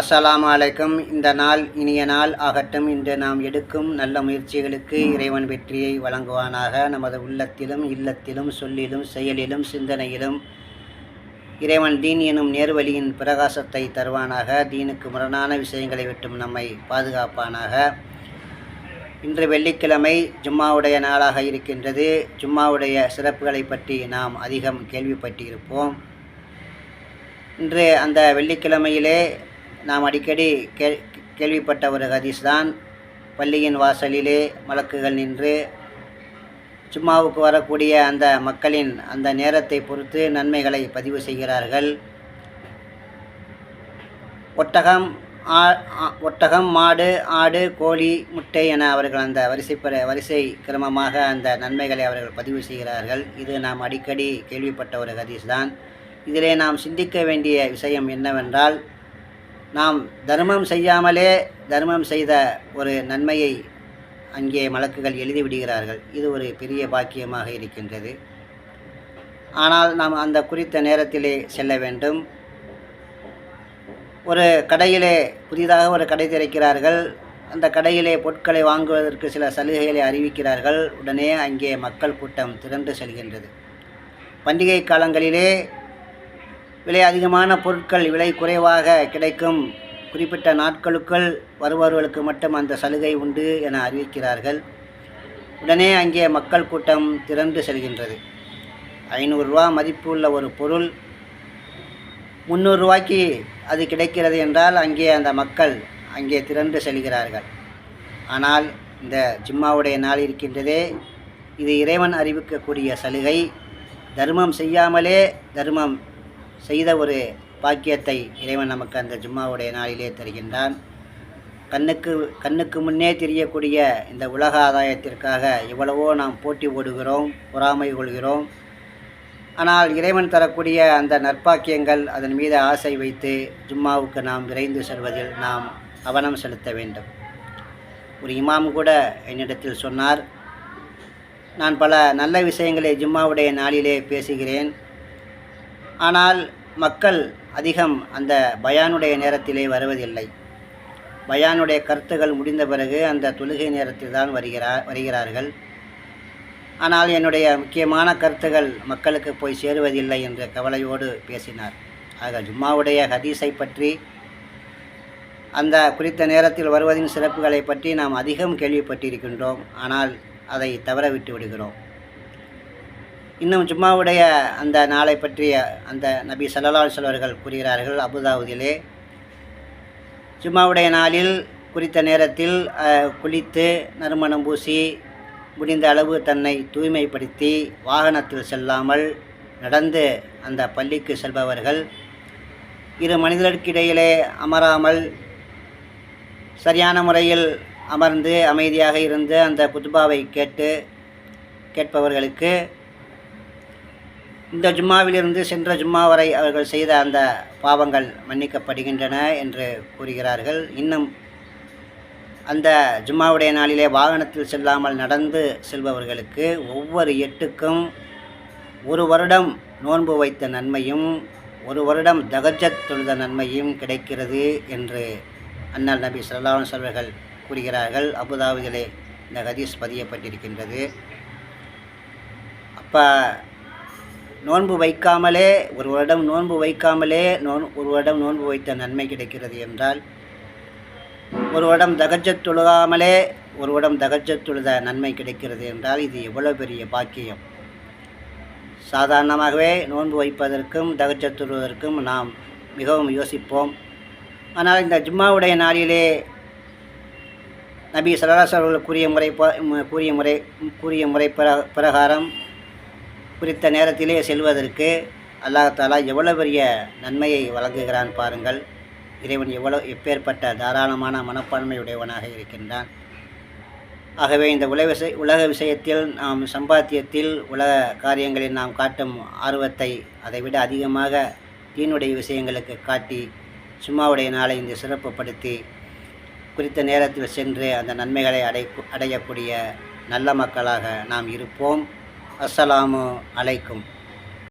அஸ்ஸலாமு அலைக்கும். இந்த நாள் இனிய நாள் ஆகட்டும். இன்று நாம் எடுக்கும் நல்ல முயற்சிகளுக்கு இறைவன் வெற்றியை வழங்குவானாக. நமது உள்ளத்திலும் இல்லத்திலும் சொல்லிலும் செயலிலும் சிந்தனையிலும் இறைவன் தீன் எனும் நேர்வழியின் பிரகாசத்தை தருவானாக. தீனுக்கு முரணான விஷயங்களை விட்டும் நம்மை பாதுகாப்பானாக. இன்று வெள்ளிக்கிழமை ஜும்மாவுடைய நாளாக இருக்கின்றது. ஜும்மாவுடைய சிறப்புகளை பற்றி நாம் அதிகம் கேள்விப்பட்டிருப்போம். இன்று அந்த வெள்ளிக்கிழமையிலே நாம் அடிக்கடி கே கேள்விப்பட்ட ஒரு ஹதீஸ் தான் பள்ளியின் வாசலிலே மலக்குகள் நின்று சும்மாவுக்கு வரக்கூடிய அந்த மக்களின் அந்த நேரத்தை பொறுத்து நன்மைகளை பதிவு செய்கிறார்கள். ஒட்டகம் ஆ ஒட்டகம் மாடு ஆடு கோழி முட்டை என அவர்கள் அந்த வரிசை பெற வரிசை கிரமமாக அந்த நன்மைகளை அவர்கள் பதிவு செய்கிறார்கள். இது நாம் அடிக்கடி கேள்விப்பட்ட ஒரு ஹதீஸ் தான் இதிலே நாம் சிந்திக்க வேண்டிய விஷயம் என்னவென்றால் நாம் தர்மம் செய்யாமலே தர்மம் செய்த ஒரு நன்மையை அங்கே மலக்குகள் எழுதி விடுகிறார்கள். இது ஒரு பெரிய பாக்கியமாக இருக்கின்றது. ஆனால் நாம் அந்த குறித்த நேரத்திலே செல்ல வேண்டும். ஒரு கடையிலே புதிதாக ஒரு கடை திறக்கிறார்கள். அந்த கடையிலே பொருட்களை வாங்குவதற்கு சில சலுகைகளை அறிவிக்கிறார்கள். உடனே அங்கே மக்கள் கூட்டம் திரண்டு செல்கின்றது. பண்டிகை காலங்களிலே விலை அதிகமான பொருட்கள் விலை குறைவாக கிடைக்கும். குறிப்பிட்ட நாட்களுக்குள் வருபவர்களுக்கு மட்டும் அந்த சலுகை உண்டு என அறிவிக்கிறார்கள். உடனே அங்கே மக்கள் கூட்டம் திரண்டு செல்கின்றது. ஐநூறுரூவா மதிப்பு உள்ள ஒரு பொருள் முந்நூறுரூவாய்க்கு அது கிடைக்கிறது என்றால் அங்கே அந்த மக்கள் அங்கே திரண்டு செல்கிறார்கள். ஆனால் இந்த ஜிம்மாவுடைய நாள் இருக்கின்றதே. இது இறைவன் அறிவிக்கக்கூடிய சலுகை. தர்மம் செய்யாமலே தர்மம் செய்த ஒரு பாக்கியத்தை இறைவன் நமக்கு அந்த ஜும்மாவுடைய நாளிலே தருகின்றான். கண்ணுக்கு கண்ணுக்கு முன்னே தெரியக்கூடிய இந்த உலக ஆதாயத்திற்காக எவ்வளவோ நாம் போட்டி ஓடுகிறோம் பொறாமை கொள்கிறோம். ஆனால் இறைவன் தரக்கூடிய அந்த நற்பாக்கியங்கள் அதன் மீது ஆசை வைத்து ஜும்மாவுக்கு நாம் விரைந்து செல்வதில் நாம் கவனம் செலுத்த வேண்டும். ஒரு இமாம் கூட என்னிடத்தில் சொன்னார் நான் பல நல்ல விஷயங்களை ஜும்மாவுடைய நாளிலே பேசுகிறேன். ஆனால் மக்கள் அதிகம் அந்த பயானுடைய நேரத்திலே வருவதில்லை. பயானுடைய கருத்துகள் முடிந்த பிறகு அந்த தொழுகை நேரத்தில் தான் வருகிறார் வருகிறார்கள். ஆனால் என்னுடைய முக்கியமான கருத்துகள் மக்களுக்கு போய் சேருவதில்லை என்ற கவலையோடு பேசினார். ஆக ஜும்மாவுடைய ஹதீஸை பற்றி அந்த குறித்த நேரத்தில் வருவதின் சிறப்புகளை பற்றி நாம் அதிகம் கேள்விப்பட்டிருக்கின்றோம். ஆனால் அதை தவற விட்டு விடுகிறோம் இன்னும் ஜும்மாவுடைய அந்த நாளை பற்றிய அந்த நபி ஸல்லல்லாஹு அலைஹி அவர்கள் கூறுகிறார்கள் அபுதாவுதிலே ஜும்மாவுடைய நாளில் குறித்த நேரத்தில் குளித்து நறுமணம் பூசி முடிந்த அளவு தன்னை தூய்மைப்படுத்தி வாகனத்தில் செல்லாமல் நடந்து அந்த பள்ளிக்கு செல்பவர்கள் இரு மனிதர்களுக்கிடையிலே அமராமல் சரியான முறையில் அமர்ந்து அமைதியாக இருந்து அந்த குத்துபாவை கேட்டு கேட்பவர்களுக்கு இந்த ஜும்மாவிலிருந்து சென்ற ஜும்மா வரை அவர்கள் செய்த அந்த பாவங்கள் மன்னிக்கப்படுகின்றன என்று கூறுகிறார்கள். இன்னும் அந்த ஜும்மாவுடைய நாளிலே வாகனத்தில் செல்லாமல் நடந்து செல்பவர்களுக்கு ஒவ்வொரு எட்டுக்கும் ஒரு வருடம் நோன்பு வைத்த நன்மையும் ஒரு வருடம் தகஜத் தொழுத நன்மையும் கிடைக்கிறது என்று அண்ணல் நபி ஸல்லல்லாஹு அவர்கள் கூறுகிறார்கள். அபுதாபிகளே இந்த ஹதீஸ் பதியப்பட்டிருக்கின்றது. அப்போ நோன்பு வைக்காமலே ஒரு வருடம் நோன்பு வைக்காமலே நோன் ஒரு வருடம் நோன்பு வைத்த நன்மை கிடைக்கிறது என்றால் ஒரு வருடம் தகஜத் தொழுகாமலே ஒரு வருடம் தகஜத் தொழுத நன்மை கிடைக்கிறது என்றால் இது எவ்வளவு பெரிய பாக்கியம். சாதாரணமாகவே நோன்பு வைப்பதற்கும் தகஜத் தொழுவதற்கும் நாம் மிகவும் யோசிப்போம். ஆனால் இந்த ஜும்மாவுடைய நாளிலே நபி சல்லாஸ் கூறிய முறை ப- கூறிய முறை கூறிய முறை பிர- பிரகாரம் குறித்த நேரத்திலே செல்வதற்கு அல்லாஹாலா எவ்வளோ எவ்வளவு பெரிய நன்மையை வழங்குகிறான் பாருங்கள். இறைவன் எவ்வளோ எப்பேற்பட்ட தாராளமான மனப்பான்மையுடையவனாக இருக்கின்றான். ஆகவே இந்த உலக விஷய உலக விஷயத்தில் நாம் சம்பாத்தியத்தில் உலக காரியங்களில் நாம் காட்டும் ஆர்வத்தை அதைவிட அதிகமாக தீனுடைய விஷயங்களுக்கு காட்டி சும்மாவுடைய நாளை இந்த சிறப்புப்படுத்தி குறித்த நேரத்தில் சென்று அந்த நன்மைகளை அடை அடையக்கூடிய நல்ல மக்களாக நாம் இருப்போம். அஸ்ஸலாமு அலைக்கும்.